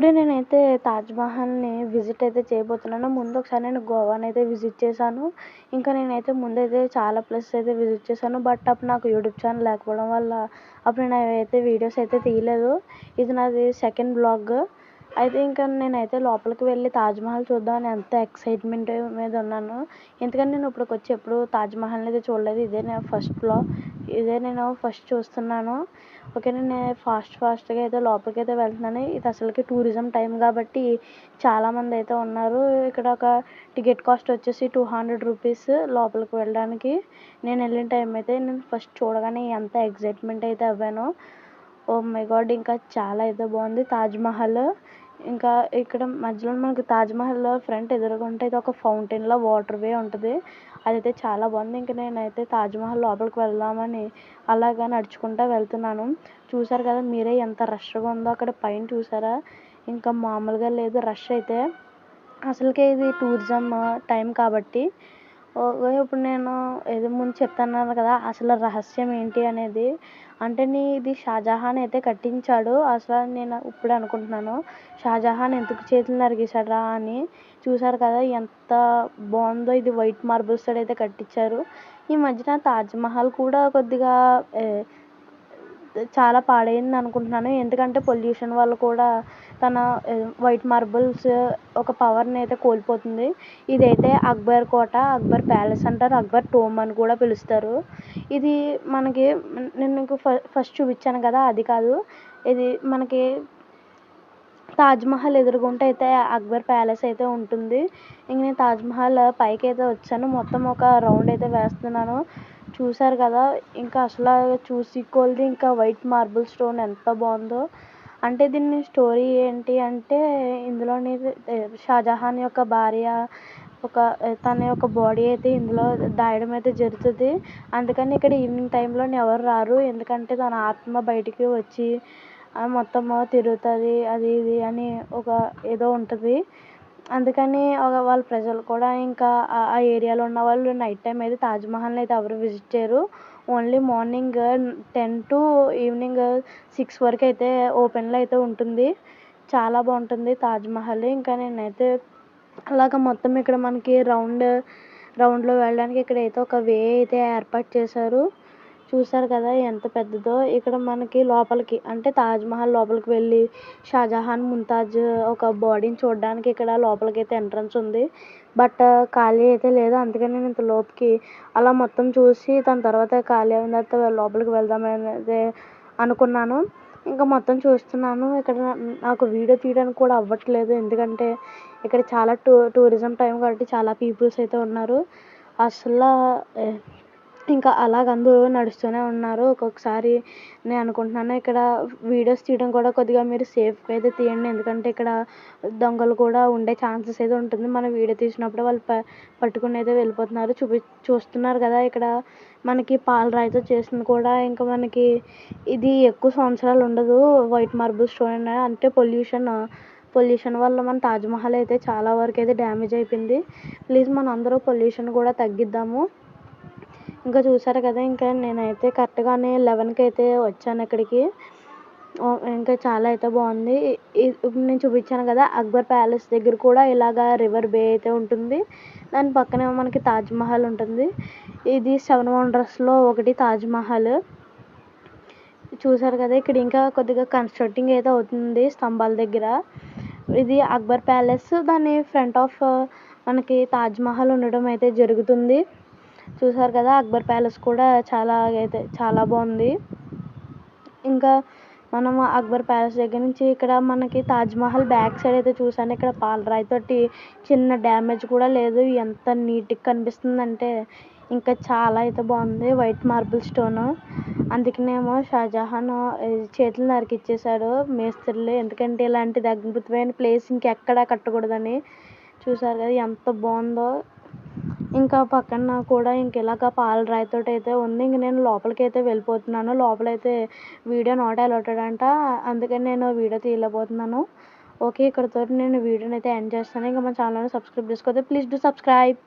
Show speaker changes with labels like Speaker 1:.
Speaker 1: Today నేనైతే తాజ్మహల్ని visit అయితే చేయబోతున్నాను. ముందు ఒకసారి నేను గోవాని అయితే విజిట్ చేశాను. ఇంకా నేనైతే ముందైతే చాలా ప్లేసెస్ అయితే విజిట్ చేశాను. బట్ అప్పుడు నాకు యూట్యూబ్ ఛానల్ లేకపోవడం వల్ల అప్పుడు నేను అయితే వీడియోస్ అయితే తీయలేదు. ఇది నాది సెకండ్ బ్లాగ్. అయితే ఇంకా నేనైతే లోపలికి వెళ్ళి తాజ్మహల్ చూద్దామని ఎంత ఎక్సైట్మెంట్ మీద ఉన్నాను. ఎందుకంటే నేను ఇప్పటికి వచ్చి ఎప్పుడు తాజ్మహల్ని అయితే చూడలేదు. ఇదే నేను ఫస్ట్ ఇదే నేను ఫస్ట్ చూస్తున్నాను. ఓకే నేను ఫాస్ట్ ఫాస్ట్గా అయితే లోపలికి అయితే వెళ్తున్నాను. ఇది అసలుకి టూరిజం టైం కాబట్టి చాలామంది అయితే ఉన్నారు. ఇక్కడ ఒక టికెట్ కాస్ట్ వచ్చేసి టూ హండ్రెడ్ రూపీస్ లోపలికి వెళ్ళడానికి. నేను వెళ్ళిన టైం అయితే నేను ఫస్ట్ చూడగానే ఎంత ఎక్సైట్మెంట్ అయితే అవ్వాను. ఓ oh మై గాడ్ ఇంకా చాలా అయితే బాగుంది తాజ్మహల్ ఇంకా ఇక్కడ మధ్యలో మనకు తాజ్మహల్ ఫ్రంట్ ఎదురుగుంటే ఇది ఒక ఫౌంటైన్లో వాటర్ వే ఉంటుంది. అదైతే చాలా బాగుంది. ఇంక నేనైతే తాజ్మహల్ లోపలికి వెళ్దామని అలాగా నడుచుకుంటూ వెళ్తున్నాను. చూసారు కదా మీరే ఎంత రష్గా ఉందో అక్కడ పైన చూసారా? ఇంకా మామూలుగా లేదు రష్ అయితే. అసలుకే ఇది టూరిజం టైం కాబట్టి ఇప్పుడు నేను ఏదో ముందు చెప్తున్నాను కదా అసలు రహస్యం ఏంటి అనేది. అంటే నీ ఇది షాజహాన్ అయితే కట్టించాడు. అసలు నేను ఇప్పుడు అనుకుంటున్నాను షాజహాన్ ఎందుకు చేతులు నరికేశాడురా అని. చూసారు కదా ఎంత బాగుందో ఇది వైట్ మార్బుల్స్ అయితే కట్టించారు. ఈ మధ్యన తాజ్మహల్ కూడా కొద్దిగా చాలా పాడైంది అనుకుంటున్నాను. ఎందుకంటే పొల్యూషన్ వల్ల కూడా తన వైట్ మార్బుల్స్ ఒక పవర్ని అయితే కోల్పోతుంది. ఇదైతే అక్బర్ కోట అక్బర్ ప్యాలెస్ అంటారు. అక్బర్ టోమ్ అని కూడా పిలుస్తారు. ఇది మనకి నేను మీకు ఫస్ట్ చూపించాను కదా అది కాదు. ఇది మనకి తాజ్మహల్ ఎదురుగుంట అయితే అక్బర్ ప్యాలెస్ అయితే ఉంటుంది. ఇంక నేను తాజ్మహల్ పైకి అయితే వచ్చాను. మొత్తం ఒక రౌండ్ అయితే వేస్తున్నాను. చూసారు కదా ఇంకా అసలు చూసి కొలది ఇంకా వైట్ మార్బుల్ స్టోన్ ఎంత బాగుందో. అంటే దీన్ని స్టోరీ ఏంటి అంటే ఇందులోని షాజహాన్ యొక్క భార్య ఒక తన యొక్క బాడీ అయితే ఇందులో దాయడం అయితే జరుగుతుంది. అందుకని ఇక్కడ ఈవినింగ్ టైంలో ఎవరు రారు ఎందుకంటే తన ఆత్మ బయటికి వచ్చి మొత్తం తిరుగుతుంది అది ఇది అని ఒక ఏదో ఉంటుంది. అందుకని వాళ్ళ ప్రజలు కూడా ఇంకా ఆ ఏరియాలో ఉన్న వాళ్ళు నైట్ టైం అయితే తాజ్మహల్ని అయితే ఎవరు విజిట్ చేయరు. Only morning ten to evening six వరకు అయితే ఓపెన్లో అయితే ఉంటుంది. చాలా బాగుంటుంది తాజ్మహల్ ఇంకా నేనైతే అలాగ మొత్తం ఇక్కడ మనకి రౌండ్ రౌండ్లో వెళ్ళడానికి ఇక్కడ అయితే ఒక వే అయితే ఏర్పాటు చేశారు. చూసారు కదా ఎంత పెద్దదో. ఇక్కడ మనకి లోపలికి అంటే తాజ్మహల్ లోపలికి వెళ్ళి షాజహాన్ ముంతాజ్ ఒక బాడీని చూడడానికి ఇక్కడ లోపలికి అయితే ఎంట్రన్స్ ఉంది బట్ uh, ఖాళీ అయితే లేదు. అందుకని నేను ఇంత లోపుకి అలా మొత్తం చూసి దాని తర్వాత ఖాళీ అయిన తర్వాత లోపలికి వెళ్దామనేది అనుకున్నాను. ఇంకా మొత్తం చూస్తున్నాను. ఇక్కడ నాకు వీడియో తీయడానికి కూడా అవ్వట్లేదు. ఎందుకంటే ఇక్కడ చాలా టూ టూరిజం టైం కాబట్టి చాలా పీపుల్స్ అయితే ఉన్నారు. అసలు ఇంకా అలాగ అందరూ నడుస్తూనే ఉన్నారు. ఒక్కొక్కసారి నేను అనుకుంటున్నాను ఇక్కడ వీడియోస్ తీయడం కూడా కొద్దిగా మీరు సేఫ్గా అయితే తీయండి. ఎందుకంటే ఇక్కడ దొంగలు కూడా ఉండే ఛాన్సెస్ అయితే ఉంటుంది. మనం వీడియో తీసినప్పుడు వాళ్ళు ప పట్టుకుని అయితే వెళ్ళిపోతున్నారు. చూపి చూస్తున్నారు కదా ఇక్కడ మనకి పాలరాయితో చేసింది కూడా. ఇంకా మనకి ఇది ఎక్కువ సంవత్సరాలు ఉండదు. వైట్ మార్బుల్ స్టోన్ అంటే పొల్యూషన్ పొల్యూషన్ వల్ల మన తాజ్మహల్ అయితే చాలా వరకు అయితే డ్యామేజ్ అయిపోయింది. ప్లీజ్ మనందరూ పొల్యూషన్ కూడా తగ్గిద్దాము. ఇంకా చూసారు కదా ఇంకా నేనైతే కరెక్ట్గానే లెవెన్కి అయితే వచ్చాను ఇక్కడికి. ఇంకా చాలా అయితే బాగుంది. ఇప్పుడు నేను చూపించాను కదా అక్బర్ ప్యాలెస్ దగ్గర కూడా ఇలాగ రివర్ బే అయితే ఉంటుంది. దాని పక్కనే మనకి తాజ్మహల్ ఉంటుంది. ఇది సెవెన్ వండర్స్లో ఒకటి తాజ్మహల్ చూసారు కదా ఇక్కడ ఇంకా కొద్దిగా కన్స్ట్రక్టింగ్ అయితే అవుతుంది స్తంభాల దగ్గర. ఇది అక్బర్ ప్యాలెస్. దాని ఫ్రంట్ ఆఫ్ మనకి తాజ్మహల్ ఉండడం అయితే జరుగుతుంది. చూసారు కదా అక్బర్ ప్యాలెస్ కూడా చాలా అయితే చాలా బాగుంది. ఇంకా మనం అక్బర్ ప్యాలెస్ దగ్గర నుంచి ఇక్కడ మనకి తాజ్మహల్ బ్యాక్ సైడ్ అయితే చూసాను. ఇక్కడ పాలరాయి తోటి చిన్న డ్యామేజ్ కూడా లేదు. ఎంత నీట్గా కనిపిస్తుంది అంటే ఇంకా చాలా అయితే బాగుంది. White marble stone. అందుకనేమో షాజహాన్ చేతులు నరికిచ్చేశాడు. మేస్త్రులు ఎందుకంటే ఇలాంటిది అద్భుతమైన ప్లేస్ ఇంకెక్కడా కట్టకూడదని చూసారు కదా ఎంత బాగుందో. ఇంకా పక్కన కూడా ఇంక ఇలాగ పాలరాయితో అయితే ఉంది. ఇంక నేను లోపలికి అయితే వెళ్ళిపోతున్నాను. లోపలైతే వీడియో నాట్ అలౌటెడ్ అంట. అందుకని నేను వీడియో తీయలేకపోతున్నాను. ఓకే ఇక్కడతో నేను వీడియోని అయితే ఎండ్ చేస్తాను. ఇంకా మా ఛానల్ని సబ్స్క్రైబ్ చేసుకోతే ప్లీజ్ డూ సబ్స్క్రైబ్